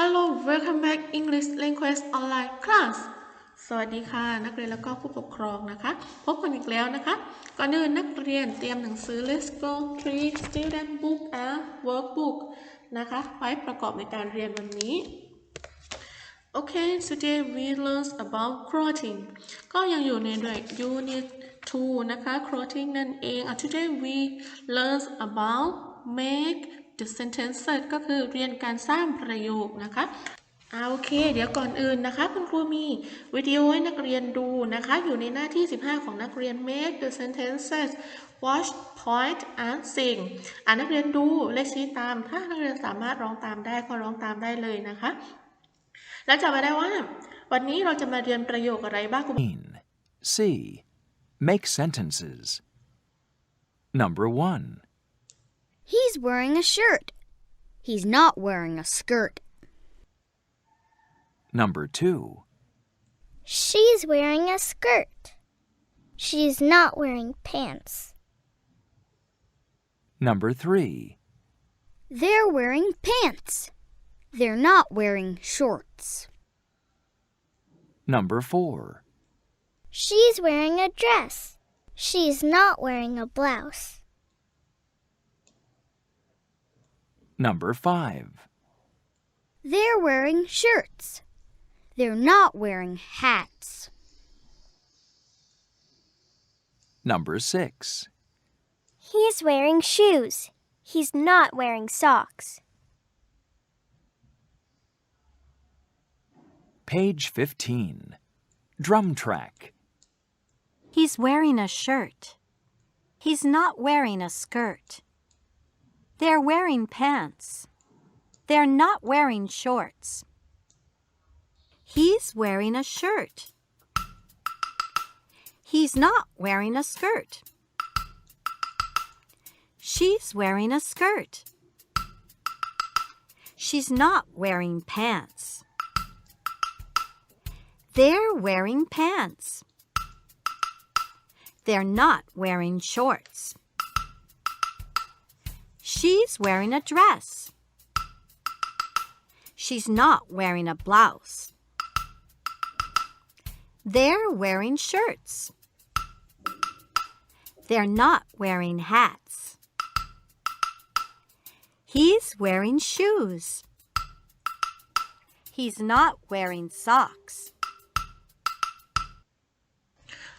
Hello welcome back English language online class สวัสดีค่ะ นักเรียนแล้วก็ผู้ปกครองนะคะ พบกันอีกแล้วนะคะ ก่อนอื่นนักเรียนเตรียมหนังสือ Let's go three student book and workbook นะคะ ไว้ประกอบในการเรียนวันนี้ Okay today we learn about clothing ก็ยังอยู่ในด้วย unit 2 นะคะ clothing นั่นเองอะ today we learn about make the sentences ก็คือเรียนการสร้างประโยคนะคะอ่าโอเค เดี๋ยวก่อนอื่นนะคะ คุณครูมีวิดีโอให้นักเรียนดูนะคะ อยู่ในหน้าที่ 15 ของนักเรียน make the sentences watch point and sing อ่านักเรียนดูและชี้ตาม ถ้านักเรียนสามารถร้องตามได้ก็ร้องตามได้เลยนะคะ แล้วจำไว้ได้ว่า วันนี้เราจะมาเรียนประโยคอะไรบ้างคุณ C. Make sentences. Number 1. He's wearing a shirt. He's not wearing a skirt. Number 2. She's wearing a skirt. She's not wearing pants. Number 3. They're wearing pants. They're not wearing shorts. Number 4. She's wearing a dress. She's not wearing a blouse. Number 5. They're wearing shirts. They're not wearing hats. Number 6. He's wearing shoes. He's not wearing socks. Page 15. Drum track. He's wearing a shirt. He's not wearing a skirt. They're wearing pants. They're not wearing shorts. He's wearing a shirt. He's not wearing a skirt. She's wearing a skirt. She's not wearing pants. They're wearing pants. They're not wearing shorts. She's wearing a dress. She's not wearing a blouse. They're wearing shirts. They're not wearing hats. He's wearing shoes. He's not wearing socks.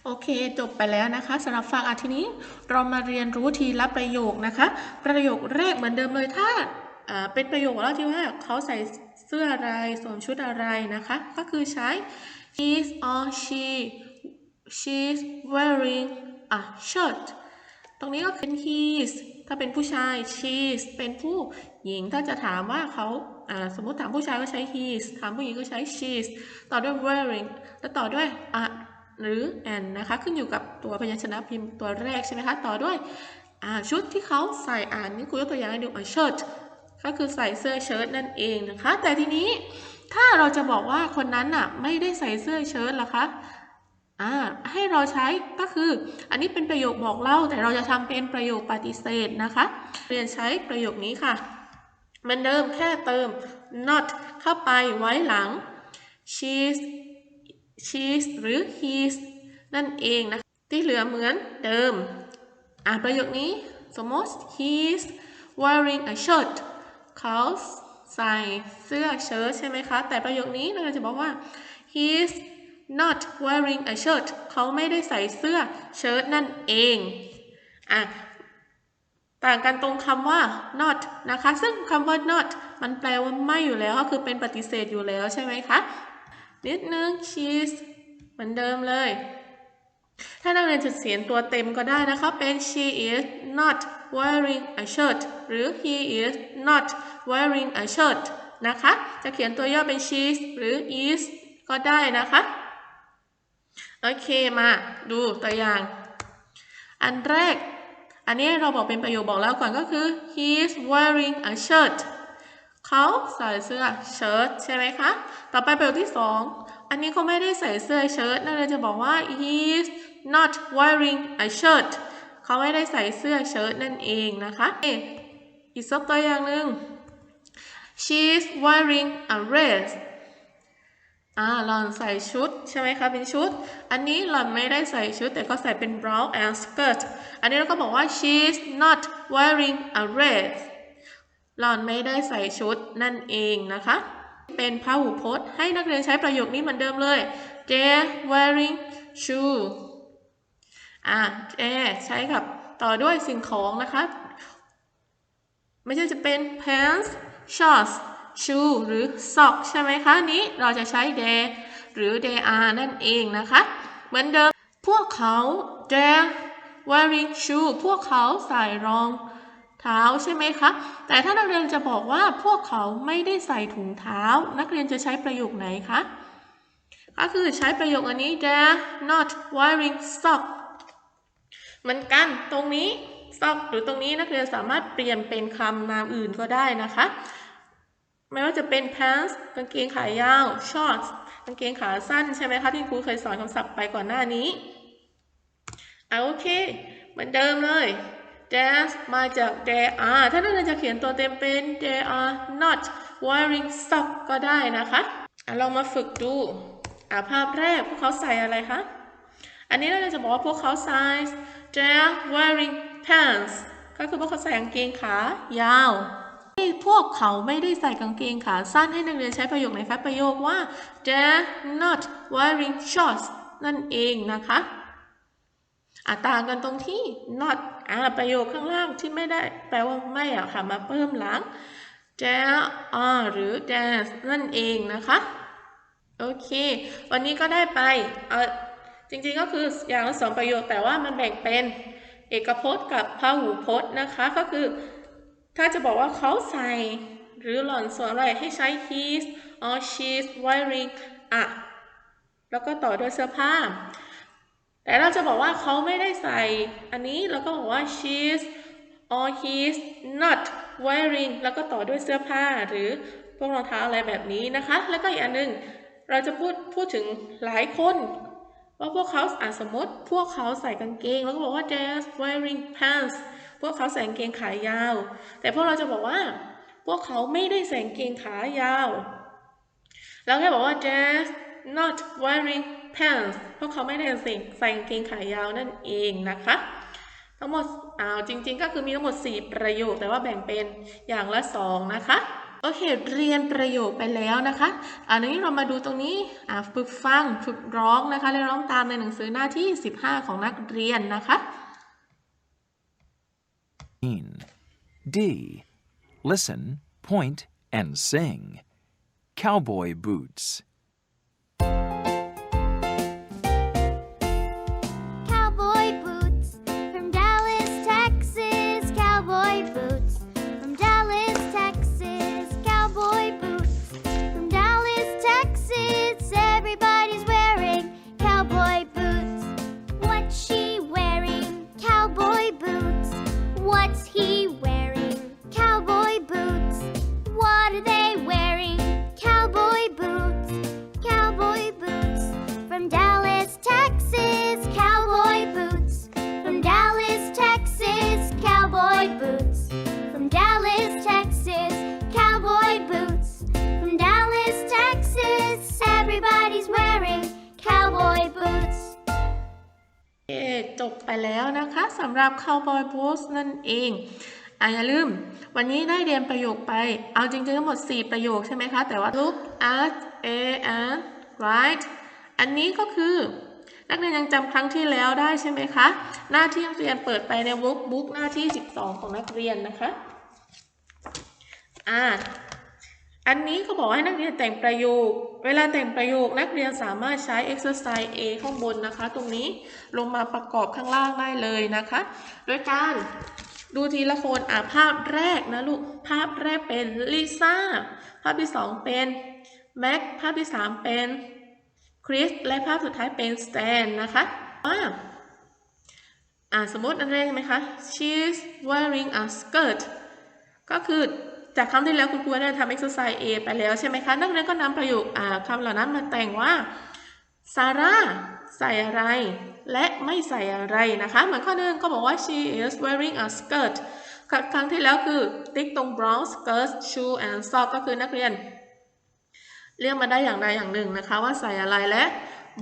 โอเค จบไปแล้วนะคะสำหรับฟังอาทีนี้เรามาเรียนรู้ทีละประโยคนะคะ ประโยคแรกเหมือนเดิมเลยถ้าเป็นประโยคแล้วที่ว่าเขาใส่เสื้ออะไรสวมชุดอะไรนะคะ ก็คือใช้ he or she she's wearing a shirt ตรงนี้ก็เป็น he's ถ้าเป็นผู้ชาย she's เป็นผู้หญิงถ้าจะถามว่าเขาอ่าสมมติถามผู้ชายก็ใช้ he's ถามผู้หญิงก็ใช้ she's ต่อด้วย wearing แล้วต่อด้วย a หรือ and นะคะขึ้นอยู่กับตัวพยัญชนะพิมพ์ตัวแรกใช่ไหมคะ ต่อด้วยชุดที่เขาใส่อ่านนี่ครูยกตัวอย่างให้ดูอ่า shirt ก็คือใส่เสื้อเชิ้ตนั่นเองนะคะ แต่ทีนี้ถ้าเราจะบอกว่าคนนั้นน่ะไม่ได้ใส่เสื้อเชิ้ตล่ะคะอ่าให้เราใช้ก็คืออันนี้เป็นประโยคบอกเล่า แต่เราจะทำเป็นประโยคปฏิเสธนะคะ เรียนใช้ประโยคนี้ค่ะเหมือนเดิมแค่เติม not เข้าไปไว้หลัง she's she's หรือ he's นั่นเองนะที่เหลือเหมือนเดิม อ่านประโยคนี้ สมมติ he's wearing a shirt เขาใส่เสื้อเชิ้ตใช่ไหมคะ แต่ประโยคนี้เราจะบอกว่า he's not wearing a shirt เขาไม่ได้ใส่เสื้อเชิ้ตนั่นเอง อะ ต่างกันตรงคำว่า not นะคะ ซึ่งคำว่า not มันแปลว่าไม่อยู่แล้ว ก็คือเป็นปฏิเสธอยู่แล้วใช่ไหมคะ นิดนึง she's เหมือนเดิมเลย ถ้านักเรียนจะเขียนตัวเต็มก็ได้นะคะ เป็น she is not wearing a shirt หรือ he is not wearing a shirt นะคะ จะเขียนตัวย่อเป็น she's หรือ is ก็ได้นะคะ โอเคมาดูตัวอย่าง อันแรก อันนี้เราบอกเป็นประโยคบอกแล้วก่อนก็คือ he is wearing a shirt เขาใส่เสื้อเชิ้ตใช่ไหมคะ ต่อไปประโยคที่สองอันนี้เขาไม่ได้ใส่เสื้อเชิ้ตนั่นเลยจะบอกว่า he's not wearing a shirt เขาไม่ได้ใส่เสื้อเชิ้ตนั่นเองนะคะอ๊ะอีกสักตัวอย่างหนึ่ง she's wearing a dress อ่าหล่อนใส่ชุดใช่ไหมคะเป็นชุด อันนี้หล่อนไม่ได้ใส่ชุดแต่ก็ใส่เป็น brown and skirt อันนี้เราก็บอกว่า she's not wearing a dress หล่อนไม่ได้ใส่ชุดนั่นเองนะคะ เป็นพหูพจน์ให้นักเรียนใช้ประโยคนี้เหมือนเดิมเลย they're wearing shoe อะ they're ใช้กับต่อด้วยสิ่งของนะคะไม่ใช่จะเป็น pants shorts shoe หรือ sock ใช่ไหมคะ นี้เราจะใช้ they หรือ they are นั่นเองนะคะ เหมือนเดิม พวกเขา they're wearing shoe พวกเขาใส่รอง ท้าใช่ไหมคะ แต่ถ้านักเรียนจะบอกว่าพวกเขาไม่ได้ใส่ถุงเท้า นักเรียนจะใช้ประโยคไหนคะ ก็คือใช้ประโยคอันนี้ they're not wearing sock เหมือนกันตรงนี้ sock หรือตรงนี้นักเรียนสามารถเปลี่ยนเป็นคำนามอื่นก็ได้นะคะ ไม่ว่าจะเป็น pants กางเกงขายาว shorts กางเกงขาสั้นใช่ไหมคะที่ครูเคยสอนคำศัพท์ไปก่อนหน้านี้อะโอเค เหมือนเดิมเลย there's มาจาก there are ถ้านักเรียนจะเขียนตัวเต็มเป็น there are not wearing sock ก็ได้นะคะอะลองมาฝึกดูอะภาพแรกพวกเขาใส่อะไรคะ อันนี้เราจะบอกว่าพวกเขาใส่ they're wearing pants ก็คือพวกเขาใส่กางเกงขายาวพวกเขาไม่ได้ใส่กางเกงขาสั้นให้นักเรียนใช้ประโยคในแฟ้ประโยคว่า they're not wearing shorts นั่นเองนะคะอะต่างกันตรงที่ not อะประโยคข้างล่างที่ไม่ได้แปลว่าไม่อะค่ะ มาเพิ่มหลัง there are หรือ there's นั่นเองนะคะ โอเค วันนี้ก็ได้ไปเออจริงๆก็คืออย่างละสองประโยคแต่ว่ามันแบ่งเป็นเอกพจน์กับพหูพจน์นะคะก็คือ ถ้าจะบอกว่าเขาใส่หรือหล่อนสวมอะไรให้ใช้ he's or she's wearing a แล้วก็ต่อด้วยเสื้อผ้า แต่เราจะบอกว่าเขาไม่ได้ใส่ อันนี้เราก็บอกว่า she's or he's not wearing แล้วก็ต่อด้วยเสื้อผ้าหรือพวกรองเท้าอะไรแบบนี้นะคะ แล้วก็อีกอันหนึ่งเราจะพูดพูดถึงหลายคนว่าพวกเขาอะสมมติพวกเขาใส่กางเกง แล้วก็บอกว่า they're wearing pants พวกเขาใส่กางเกงขายาว แต่พวกเราจะบอกว่า พวกเขาไม่ได้ใส่กางเกงขายาว เราแค่บอกว่า they're not wearing pants พวกเขาไม่ได้ใส่ใส่กางเกงขายาวนั่นเองนะคะ ทั้งหมดอ้าวจริง ๆ ก็คือมีทั้งหมด 4 ประโยค แต่ว่าแบ่งเป็นอย่างละ 2 นะคะโอเคเรียนประโยคไปแล้วนะคะอันนี้เรามาดูตรงนี้อ่าฝึกฟังฝึกร้องนะคะและร้องตามในหนังสือหน้าที่ 15 ของนักเรียนนะคะ D. Listen, point, and sing. Cowboy boots. แล้วนะคะสำหรับ Cowboy Boots นั่นเองอะอย่าลืม วันนี้ได้เรียนประโยคไป เอาจริงๆทั้งหมด 4 ประโยคใช่ไหมคะ แต่ว่า look at a and write อันนี้ก็คือ นักเรียนยังจำครั้งที่แล้วได้ใช่ไหมคะ หน้าที่นักเรียนเปิดไปใน workbook หน้าที่ 12 ของนักเรียนนะคะ อ่า อันนี้เขาบอกให้นักเรียนแต่งประโยค เวลาแต่งประโยคนักเรียนสามารถใช้ exercise A ข้างบนนะคะ ตรงนี้ลงมาประกอบข้างล่างได้เลยนะคะ โดยการดูทีละคนอะภาพแรกนะลูก ภาพแรกเป็นลิซ่า ภาพที่สองเป็นแม็ก ภาพที่สามเป็นคริส และภาพสุดท้ายเป็นสแตนนะคะว่าอ่าสมมติอันแรกใช่ไหมคะ she's wearing a skirt ก็คือ จากครั้งที่แล้วคุณครูได้ทำ exercise A ไปแล้วใช่ไหมคะ นักเรียนก็นำประโยคคำเหล่านั้นมาแต่งว่าซาร่าใส่อะไร และไม่ใส่อะไรนะคะ เหมือนข้อหนึ่งก็บอกว่า she is wearing a skirt ครั้งครั้งที่แล้วคือติ๊กตรง brown skirt shoe and sock ก็คือนักเรียน เรียกมาได้อย่างใดอย่างหนึ่งนะคะว่าใส่อะไรและ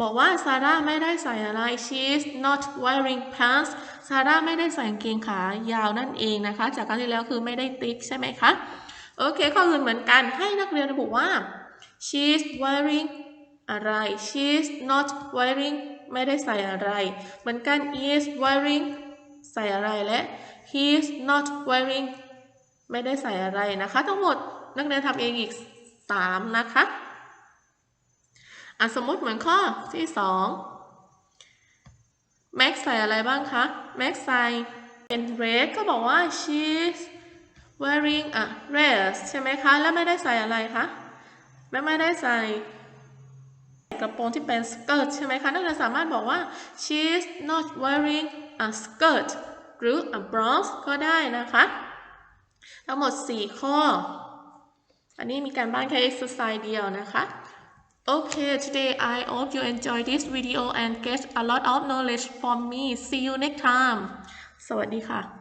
บอกว่าซาร่าไม่ได้ใส่อะไร she is not wearing pants ซาร่าไม่ได้ใส่กางเกงขายาวนั่นเองนะคะ จากครั้งที่แล้วคือไม่ได้ติ๊กใช่ไหมคะ โอเค ข้ออื่นเหมือนกันให้นักเรียนระบุว่า she's wearing อะไร she's not wearing ไม่ได้ใส่อะไร เหมือนกัน is wearing ใส่อะไรและ he's not wearing ไม่ได้ใส่อะไรนะคะ ทั้งหมดนักเรียนทำเองอีก 3 นะคะอะสมมติเหมือนข้อที่ 2 Max ใส่อะไรบ้างคะ Max ใส่เป็น red ก็บอกว่า she's wearing a dress ใช่ไหมคะ แล้วไม่ได้ใส่อะไรคะไม่ไม่ได้ใส่กระโปรงที่เป็น skirt ใช่ไหมคะ นักเรียนสามารถบอกว่า she's not wearing a skirt หรือ a blouse ก็ได้นะคะ ทั้งหมด 4 ข้อ อันนี้มีการบ้านแค่ exercise เดียวนะคะ Okay, today I hope you enjoy this video and get a lot of knowledge from me. See you next time. สวัสดีค่ะ